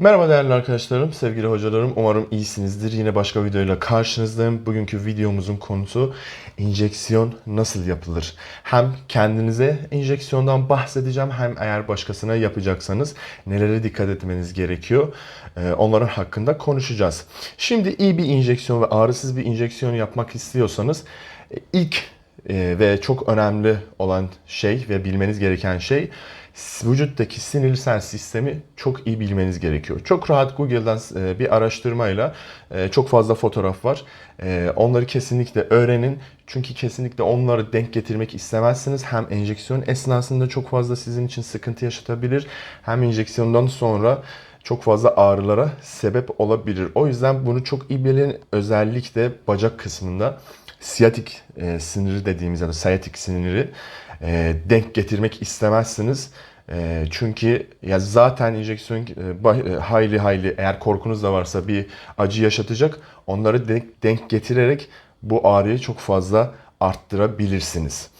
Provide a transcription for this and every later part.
Merhaba değerli arkadaşlarım, sevgili hocalarım. Umarım iyisinizdir. Yine başka videoyla karşınızdayım. Bugünkü videomuzun konusu enjeksiyon nasıl yapılır? Hem kendinize enjeksiyondan bahsedeceğim hem eğer başkasına yapacaksanız nelere dikkat etmeniz gerekiyor? Ee, Onların hakkında konuşacağız. Şimdi iyi bir enjeksiyon ve ağrısız bir enjeksiyon yapmak istiyorsanız e, ilk e, ve çok önemli olan şey ve bilmeniz gereken şey vücuttaki sinirsel sistemi çok iyi bilmeniz gerekiyor. Çok rahat Google'dan e, bir araştırmayla e, çok fazla fotoğraf var. E, Onları kesinlikle öğrenin. Çünkü kesinlikle onları denk getirmek istemezsiniz. Hem enjeksiyon esnasında çok fazla sizin için sıkıntı yaşatabilir. Hem enjeksiyondan sonra çok fazla ağrılara sebep olabilir. O yüzden bunu çok iyi bilin. Özellikle bacak kısmında siyatik siniri dediğimiz ya da sciatic siniri denk getirmek istemezsiniz. E, çünkü ya zaten enjeksiyon e, e, hayli hayli eğer korkunuz da varsa bir acı yaşatacak. Onları denk, denk getirerek bu ağrıyı çok fazla arttırabilirsiniz.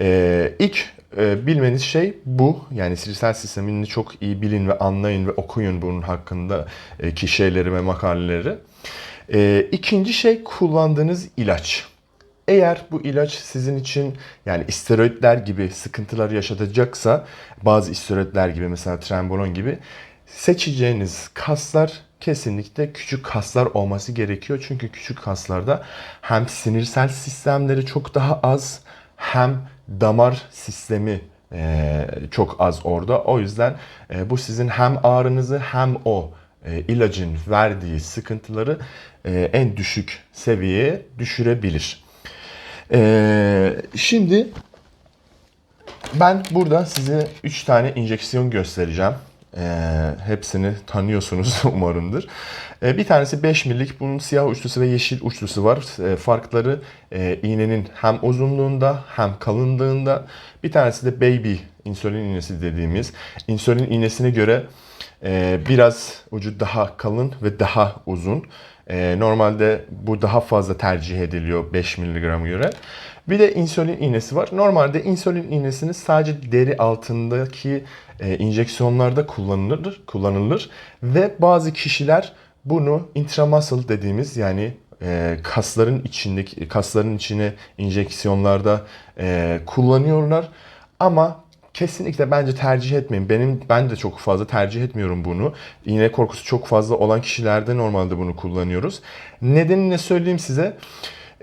E, ilk e, bilmeniz şey bu. Yani sinirsel sistemini çok iyi bilin ve anlayın ve okuyun bunun hakkında e, ki şeyleri ve makaleleri. E, ikinci şey kullandığınız ilaç. Eğer bu ilaç sizin için yani isteroidler gibi sıkıntılar yaşatacaksa bazı isteroidler gibi mesela trembolon gibi seçeceğiniz kaslar kesinlikle küçük kaslar olması gerekiyor. Çünkü küçük kaslarda hem sinirsel sistemleri çok daha az hem damar sistemi e, çok az orada. O yüzden e, bu sizin hem ağrınızı hem o e, ilacın verdiği sıkıntıları e, en düşük seviyeye düşürebilir. Ee, şimdi ben burada size 3 tane enjeksiyon göstereceğim. Ee, hepsini tanıyorsunuz umarımdır. Ee, bir tanesi 5 millik. Bunun siyah uçlusu ve yeşil uçlusu var. Ee, farkları e, iğnenin hem uzunluğunda hem kalınlığında. Bir tanesi de baby insülin iğnesi dediğimiz. İnsülin iğnesine göre e, biraz ucu daha kalın ve daha uzun. E, normalde bu daha fazla tercih ediliyor 5 mg göre. Bir de insülin iğnesi var. Normalde insülin iğnesini sadece deri altındaki e, enjeksiyonlarda kullanılır, kullanılır ve bazı kişiler bunu intramuscle dediğimiz yani e, kasların içindeki kasların içine enjeksiyonlarda e, kullanıyorlar. Ama Kesinlikle bence tercih etmeyin. Benim ben de çok fazla tercih etmiyorum bunu. İğne korkusu çok fazla olan kişilerde normalde bunu kullanıyoruz. Nedenini ne söyleyeyim size?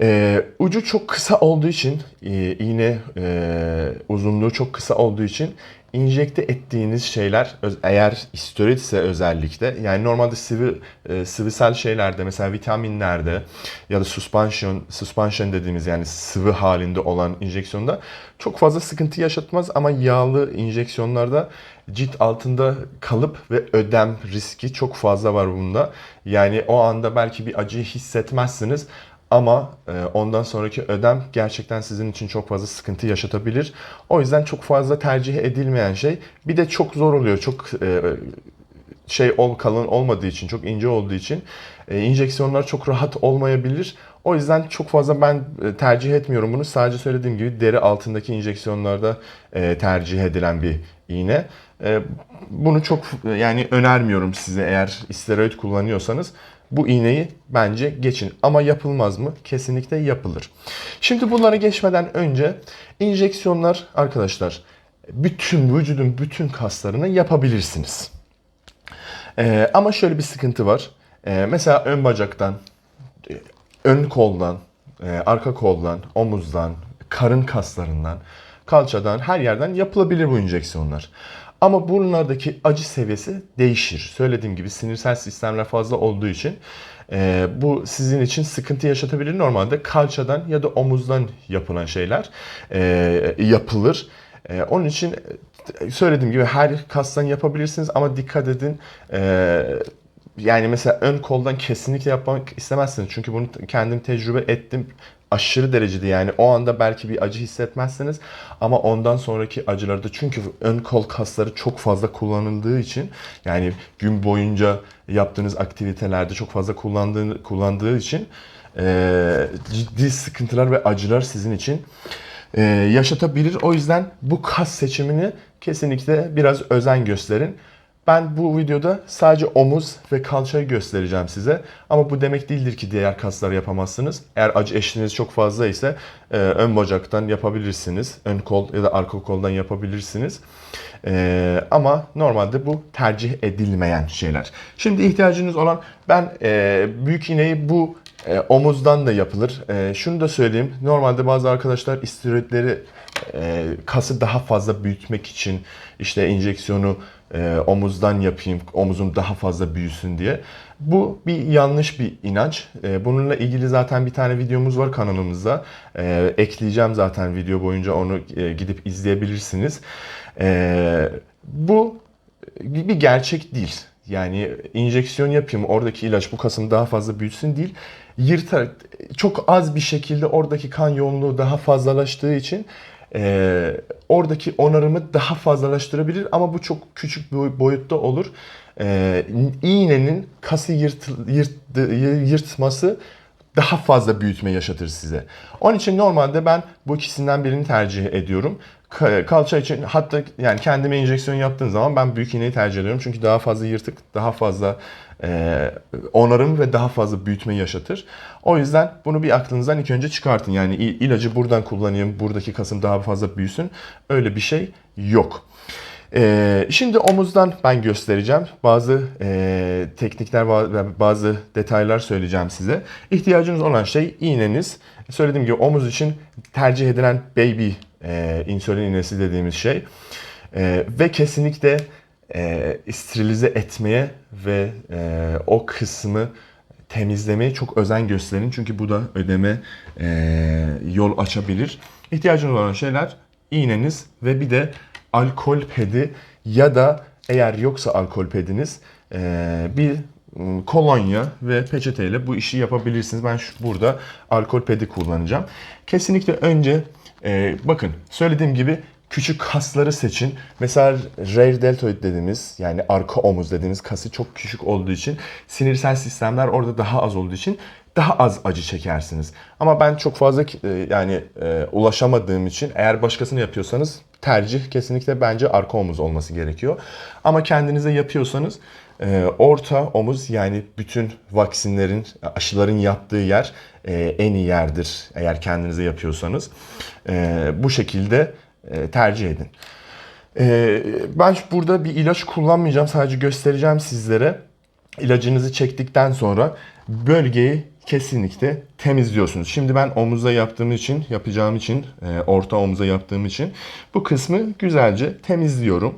Ee, ucu çok kısa olduğu için, e, iğne e, uzunluğu çok kısa olduğu için injekte ettiğiniz şeyler eğer isteroid ise özellikle yani normalde sıvı e, sıvısal şeylerde mesela vitaminlerde ya da suspension suspension dediğimiz yani sıvı halinde olan enjeksiyonda çok fazla sıkıntı yaşatmaz ama yağlı enjeksiyonlarda cilt altında kalıp ve ödem riski çok fazla var bunda. Yani o anda belki bir acıyı hissetmezsiniz ama e, ondan sonraki ödem gerçekten sizin için çok fazla sıkıntı yaşatabilir. O yüzden çok fazla tercih edilmeyen şey. Bir de çok zor oluyor. Çok e, şey ol kalın olmadığı için, çok ince olduğu için enjeksiyonlar çok rahat olmayabilir. O yüzden çok fazla ben e, tercih etmiyorum bunu. Sadece söylediğim gibi deri altındaki enjeksiyonlarda tercih edilen bir iğne. Bunu çok yani önermiyorum size eğer steroid kullanıyorsanız. Bu iğneyi bence geçin. Ama yapılmaz mı? Kesinlikle yapılır. Şimdi bunlara geçmeden önce enjeksiyonlar arkadaşlar bütün vücudun bütün kaslarına yapabilirsiniz. Ee, ama şöyle bir sıkıntı var. Ee, mesela ön bacaktan, e, ön koldan, e, arka koldan, omuzdan, karın kaslarından, kalçadan, her yerden yapılabilir bu enjeksiyonlar. Ama bunlardaki acı seviyesi değişir. Söylediğim gibi sinirsel sistemler fazla olduğu için e, bu sizin için sıkıntı yaşatabilir. Normalde kalçadan ya da omuzdan yapılan şeyler e, yapılır. E, onun için e, söylediğim gibi her kastan yapabilirsiniz ama dikkat edin. E, yani mesela ön koldan kesinlikle yapmak istemezsiniz. Çünkü bunu kendim tecrübe ettim. Aşırı derecede yani o anda belki bir acı hissetmezsiniz ama ondan sonraki acılarda çünkü ön kol kasları çok fazla kullanıldığı için yani gün boyunca yaptığınız aktivitelerde çok fazla kullandığı, kullandığı için e, ciddi sıkıntılar ve acılar sizin için e, yaşatabilir. O yüzden bu kas seçimini kesinlikle biraz özen gösterin. Ben bu videoda sadece omuz ve kalçayı göstereceğim size. Ama bu demek değildir ki diğer kasları yapamazsınız. Eğer acı eşliğiniz çok fazla ise e, ön bacaktan yapabilirsiniz. Ön kol ya da arka koldan yapabilirsiniz. E, ama normalde bu tercih edilmeyen şeyler. Şimdi ihtiyacınız olan ben e, büyük iğneyi bu e, omuzdan da yapılır. E, şunu da söyleyeyim. Normalde bazı arkadaşlar istiridleri e, kası daha fazla büyütmek için işte enjeksiyonu e, omuzdan yapayım, omuzum daha fazla büyüsün diye. Bu bir yanlış bir inanç. E, bununla ilgili zaten bir tane videomuz var kanalımızda. E, ekleyeceğim zaten video boyunca onu e, gidip izleyebilirsiniz. E, bu bir gerçek değil. Yani enjeksiyon yapayım, oradaki ilaç bu kasım daha fazla büyüsün değil. Yırtar, çok az bir şekilde oradaki kan yoğunluğu daha fazlalaştığı için e, oradaki onarımı daha fazlalaştırabilir ama bu çok küçük bir boyutta olur. E, iğnenin kası yırt, yırttı- yırtması daha fazla büyütme yaşatır size. Onun için normalde ben bu ikisinden birini tercih ediyorum. Ka- Kalça için hatta yani kendime enjeksiyon yaptığım zaman ben büyük iğneyi tercih ediyorum. Çünkü daha fazla yırtık, daha fazla e, onarım ve daha fazla büyütme yaşatır. O yüzden bunu bir aklınızdan ilk önce çıkartın. Yani il- ilacı buradan kullanayım, buradaki kasım daha fazla büyüsün. Öyle bir şey yok. Ee, şimdi omuzdan ben göstereceğim. Bazı e, teknikler ve bazı detaylar söyleyeceğim size. İhtiyacınız olan şey iğneniz. Söylediğim gibi omuz için tercih edilen baby e, insülin iğnesi dediğimiz şey. E, ve kesinlikle e, sterilize etmeye ve e, o kısmı temizlemeye çok özen gösterin. Çünkü bu da ödeme e, yol açabilir. İhtiyacınız olan şeyler iğneniz ve bir de alkol pedi ya da eğer yoksa alkol pediniz e, bir m, kolonya ve peçeteyle bu işi yapabilirsiniz. Ben şu, burada alkol pedi kullanacağım. Kesinlikle önce e, bakın söylediğim gibi küçük kasları seçin. Mesela rear deltoid dediğimiz yani arka omuz dediğimiz kası çok küçük olduğu için sinirsel sistemler orada daha az olduğu için daha az acı çekersiniz. Ama ben çok fazla e, yani e, ulaşamadığım için eğer başkasını yapıyorsanız tercih kesinlikle bence arka omuz olması gerekiyor. Ama kendinize yapıyorsanız e, orta omuz yani bütün vaksinlerin, aşıların yaptığı yer en iyi yerdir eğer kendinize yapıyorsanız. Bu şekilde tercih edin. Ben burada bir ilaç kullanmayacağım. Sadece göstereceğim sizlere. İlacınızı çektikten sonra bölgeyi kesinlikle temizliyorsunuz. Şimdi ben omuza yaptığım için, yapacağım için, e, orta omuza yaptığım için bu kısmı güzelce temizliyorum.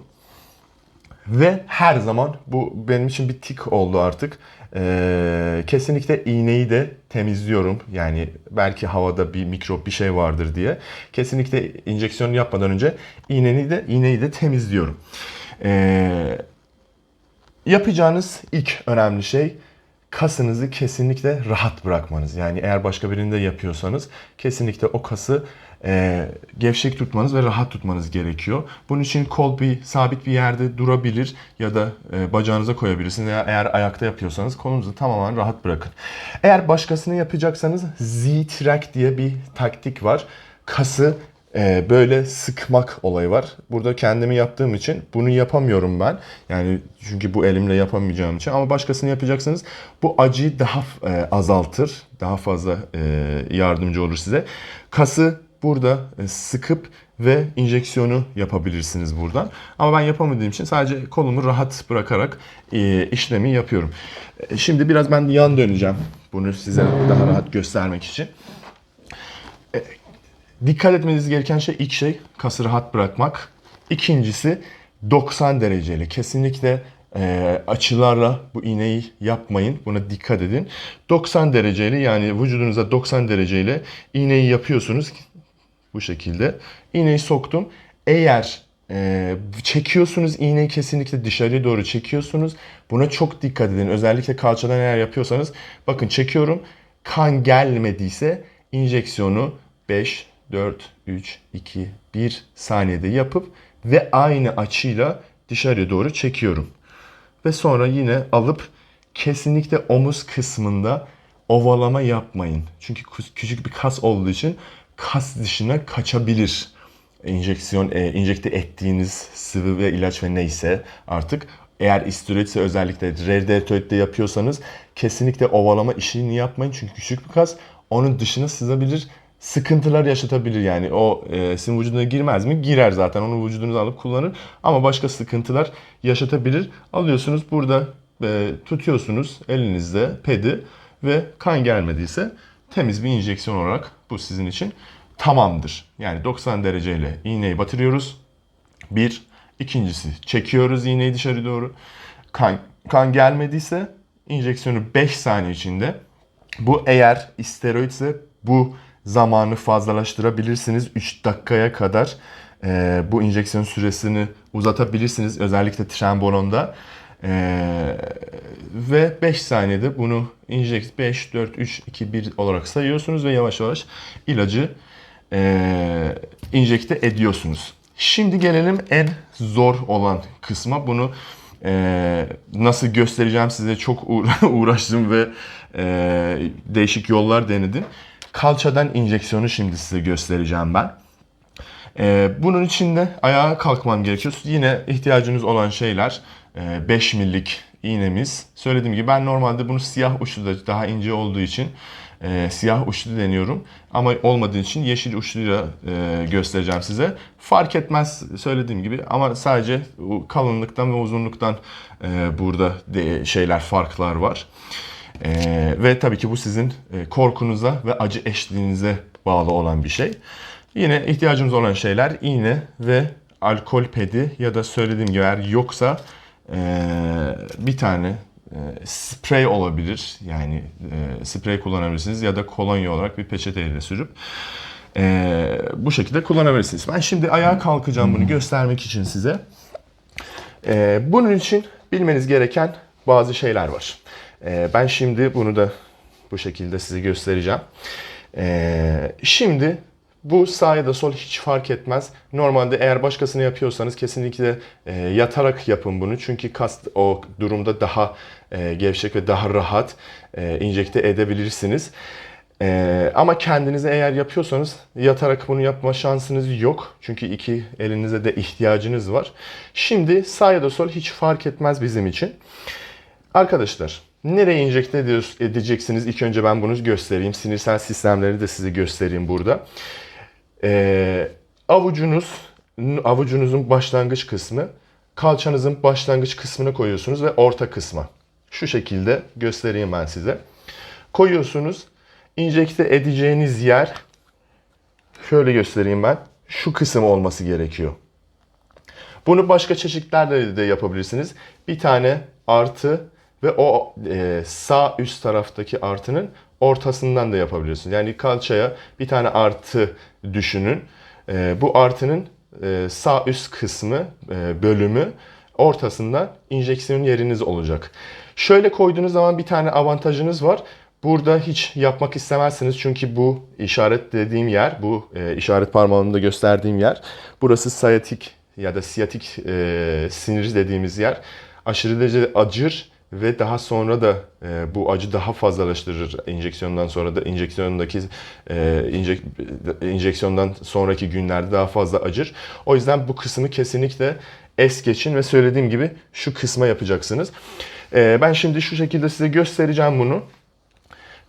Ve her zaman bu benim için bir tik oldu artık. Ee, kesinlikle iğneyi de temizliyorum. Yani belki havada bir mikrop bir şey vardır diye. Kesinlikle enjeksiyon yapmadan önce iğneyi de iğneyi de temizliyorum. Ee, yapacağınız ilk önemli şey kasınızı kesinlikle rahat bırakmanız. Yani eğer başka birinde yapıyorsanız kesinlikle o kası e, gevşek tutmanız ve rahat tutmanız gerekiyor. Bunun için kol bir sabit bir yerde durabilir ya da e, bacağınıza koyabilirsiniz. Eğer, eğer ayakta yapıyorsanız kolunuzu tamamen rahat bırakın. Eğer başkasını yapacaksanız Z-Track diye bir taktik var. Kası e, böyle sıkmak olayı var. Burada kendimi yaptığım için bunu yapamıyorum ben. Yani çünkü bu elimle yapamayacağım için. Ama başkasını yapacaksanız bu acıyı daha e, azaltır. Daha fazla e, yardımcı olur size. Kası burada e, sıkıp ve enjeksiyonu yapabilirsiniz buradan. Ama ben yapamadığım için sadece kolumu rahat bırakarak işlemi yapıyorum. Şimdi biraz ben yan döneceğim. Bunu size daha rahat göstermek için. Dikkat etmeniz gereken şey ilk şey kası rahat bırakmak. İkincisi 90 dereceli. Kesinlikle e, açılarla bu iğneyi yapmayın. Buna dikkat edin. 90 dereceli yani vücudunuza 90 dereceyle iğneyi yapıyorsunuz. Bu şekilde. İğneyi soktum. Eğer e, çekiyorsunuz iğneyi kesinlikle dışarıya doğru çekiyorsunuz. Buna çok dikkat edin. Özellikle kalçadan eğer yapıyorsanız bakın çekiyorum. Kan gelmediyse enjeksiyonu 5, 4, 3, 2, 1 saniyede yapıp ve aynı açıyla dışarıya doğru çekiyorum. Ve sonra yine alıp kesinlikle omuz kısmında ovalama yapmayın. Çünkü kü- küçük bir kas olduğu için kas dışına kaçabilir. Enjeksiyon, e, enjekte ettiğiniz sıvı ve ilaç ve neyse artık Eğer istiridse özellikle redditoidde yapıyorsanız kesinlikle ovalama işini yapmayın. Çünkü küçük bir kas onun dışına sızabilir. Sıkıntılar yaşatabilir yani. O e, sizin vücuduna girmez mi? Girer zaten. Onu vücudunuza alıp kullanır. Ama başka sıkıntılar yaşatabilir. Alıyorsunuz burada e, tutuyorsunuz elinizde pedi ve kan gelmediyse temiz bir enjeksiyon olarak bu sizin için tamamdır. Yani 90 dereceyle iğneyi batırıyoruz. Bir. İkincisi çekiyoruz iğneyi dışarı doğru. Kan, kan gelmediyse enjeksiyonu 5 saniye içinde. Bu eğer isteroidse bu zamanı fazlalaştırabilirsiniz. 3 dakikaya kadar e, bu enjeksiyon süresini uzatabilirsiniz. Özellikle trenbolonda. E, ve 5 saniyede bunu injekt 5, 4, 3, 2, 1 olarak sayıyorsunuz ve yavaş yavaş ilacı e, injekte ediyorsunuz. Şimdi gelelim en zor olan kısma. Bunu e, nasıl göstereceğim size çok uğra- uğraştım ve e, değişik yollar denedim. Kalçadan injeksiyonu şimdi size göstereceğim ben. E, bunun için de ayağa kalkmam gerekiyor. Yine ihtiyacınız olan şeyler e, 5 millik iğnemiz. Söylediğim gibi ben normalde bunu siyah uçlu da daha ince olduğu için e, siyah uçlu deniyorum. Ama olmadığı için yeşil uçluyla e, göstereceğim size. Fark etmez söylediğim gibi ama sadece kalınlıktan ve uzunluktan e, burada de, şeyler farklar var. E, ve tabii ki bu sizin e, korkunuza ve acı eşliğinize bağlı olan bir şey. Yine ihtiyacımız olan şeyler iğne ve alkol pedi ya da söylediğim gibi eğer yoksa e, bir tane e, sprey olabilir. Yani e, sprey kullanabilirsiniz ya da kolonya olarak bir peçeteyle sürüp e, bu şekilde kullanabilirsiniz. Ben şimdi ayağa kalkacağım bunu göstermek için size. E, bunun için bilmeniz gereken bazı şeyler var. E, ben şimdi bunu da bu şekilde size göstereceğim. E, şimdi bu sağ ya da sol hiç fark etmez. Normalde eğer başkasını yapıyorsanız kesinlikle e, yatarak yapın bunu. Çünkü kas o durumda daha e, gevşek ve daha rahat e, injekte edebilirsiniz. E, ama kendinize eğer yapıyorsanız yatarak bunu yapma şansınız yok. Çünkü iki elinize de ihtiyacınız var. Şimdi sağ ya da sol hiç fark etmez bizim için. Arkadaşlar nereye enjekte edeceksiniz? İlk önce ben bunu göstereyim. Sinirsel sistemleri de size göstereyim burada. Ee, avucunuz, avucunuzun başlangıç kısmı, kalçanızın başlangıç kısmına koyuyorsunuz ve orta kısma. Şu şekilde göstereyim ben size. Koyuyorsunuz. İnjekte edeceğiniz yer şöyle göstereyim ben. Şu kısım olması gerekiyor. Bunu başka çeşitlerle de yapabilirsiniz. Bir tane artı ve o e, sağ üst taraftaki artının ortasından da yapabilirsiniz. Yani kalçaya bir tane artı düşünün. E, bu artının e, sağ üst kısmı, e, bölümü ortasında enjeksiyon yeriniz olacak. Şöyle koyduğunuz zaman bir tane avantajınız var. Burada hiç yapmak istemezsiniz çünkü bu işaret dediğim yer, bu e, işaret parmağımda gösterdiğim yer, burası sayatik ya da siyatik e, sinir dediğimiz yer. Aşırı derecede acır ve daha sonra da e, bu acı daha fazlalaştırır enjeksiyondan sonra da enjeksiyondaki e, injek, enjeksiyondan sonraki günlerde daha fazla acır. O yüzden bu kısmı kesinlikle es geçin ve söylediğim gibi şu kısma yapacaksınız. E, ben şimdi şu şekilde size göstereceğim bunu.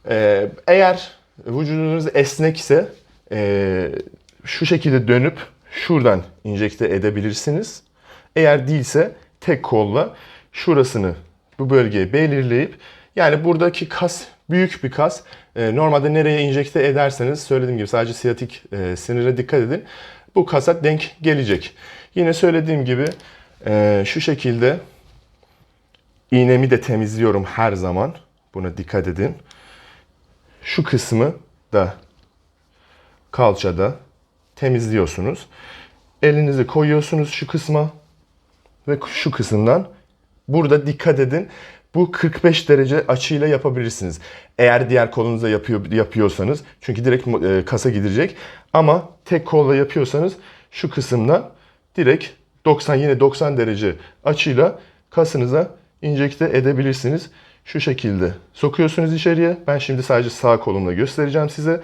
Ee, eğer vücudunuz esnekse e, şu şekilde dönüp şuradan enjekte edebilirsiniz. Eğer değilse tek kolla şurasını bu bölgeye belirleyip yani buradaki kas büyük bir kas. Ee, normalde nereye enjekte ederseniz söylediğim gibi sadece siyatik e, sinire dikkat edin. Bu kasa denk gelecek. Yine söylediğim gibi e, şu şekilde iğnemi de temizliyorum her zaman. Buna dikkat edin şu kısmı da kalçada temizliyorsunuz. Elinizi koyuyorsunuz şu kısma ve şu kısımdan burada dikkat edin. Bu 45 derece açıyla yapabilirsiniz. Eğer diğer kolunuza yapıyor, yapıyorsanız çünkü direkt e, kasa gidecek. Ama tek kolla yapıyorsanız şu kısımdan direkt 90 yine 90 derece açıyla kasınıza enjekte edebilirsiniz. Şu şekilde sokuyorsunuz içeriye. Ben şimdi sadece sağ kolumla göstereceğim size.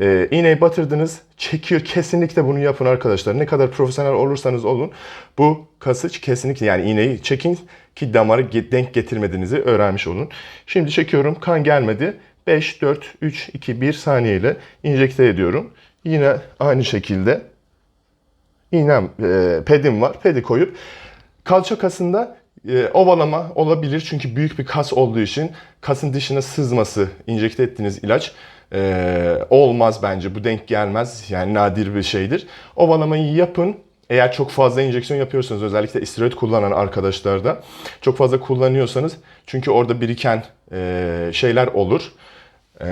E, iğneyi batırdınız, çekiyor. Kesinlikle bunu yapın arkadaşlar. Ne kadar profesyonel olursanız olun bu kası kesinlikle yani iğneyi çekin ki damarı denk getirmediğinizi öğrenmiş olun. Şimdi çekiyorum. Kan gelmedi. 5, 4, 3, 2, 1 saniyeyle injekte ediyorum. Yine aynı şekilde iğnem, e, pedim var. Pedi koyup kalça kasında e, ovalama olabilir. Çünkü büyük bir kas olduğu için kasın dışına sızması, injekte ettiğiniz ilaç e, olmaz bence. Bu denk gelmez. Yani nadir bir şeydir. Ovalamayı yapın. Eğer çok fazla enjeksiyon yapıyorsanız özellikle istiroid kullanan arkadaşlarda çok fazla kullanıyorsanız çünkü orada biriken e, şeyler olur. E,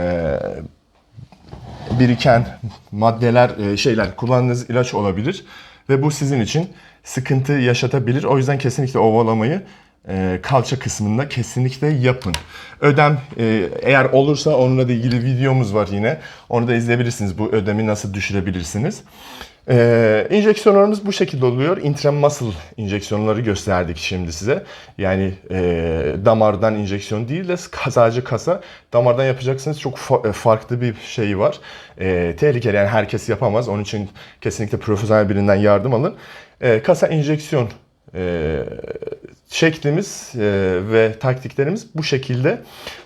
biriken maddeler, e, şeyler, kullandığınız ilaç olabilir. Ve bu sizin için sıkıntı yaşatabilir. O yüzden kesinlikle ovalamayı e, kalça kısmında kesinlikle yapın. Ödem e, eğer olursa onunla da ilgili videomuz var yine. Onu da izleyebilirsiniz. Bu ödemi nasıl düşürebilirsiniz. Ee, enjeksiyonlarımız bu şekilde oluyor. Intramuscle enjeksiyonları gösterdik şimdi size. Yani e, damardan enjeksiyon değil de sadece kasa. Damardan yapacaksınız çok fa- e, farklı bir şey var. E, tehlikeli yani herkes yapamaz. Onun için kesinlikle profesyonel birinden yardım alın. E, kasa enjeksiyon e, şeklimiz e, ve taktiklerimiz bu şekilde.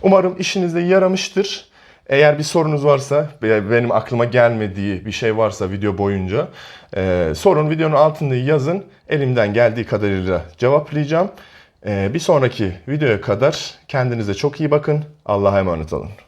Umarım işinize yaramıştır. Eğer bir sorunuz varsa, benim aklıma gelmediği bir şey varsa video boyunca e, sorun videonun altında yazın. Elimden geldiği kadarıyla cevaplayacağım. E, bir sonraki videoya kadar kendinize çok iyi bakın. Allah'a emanet olun.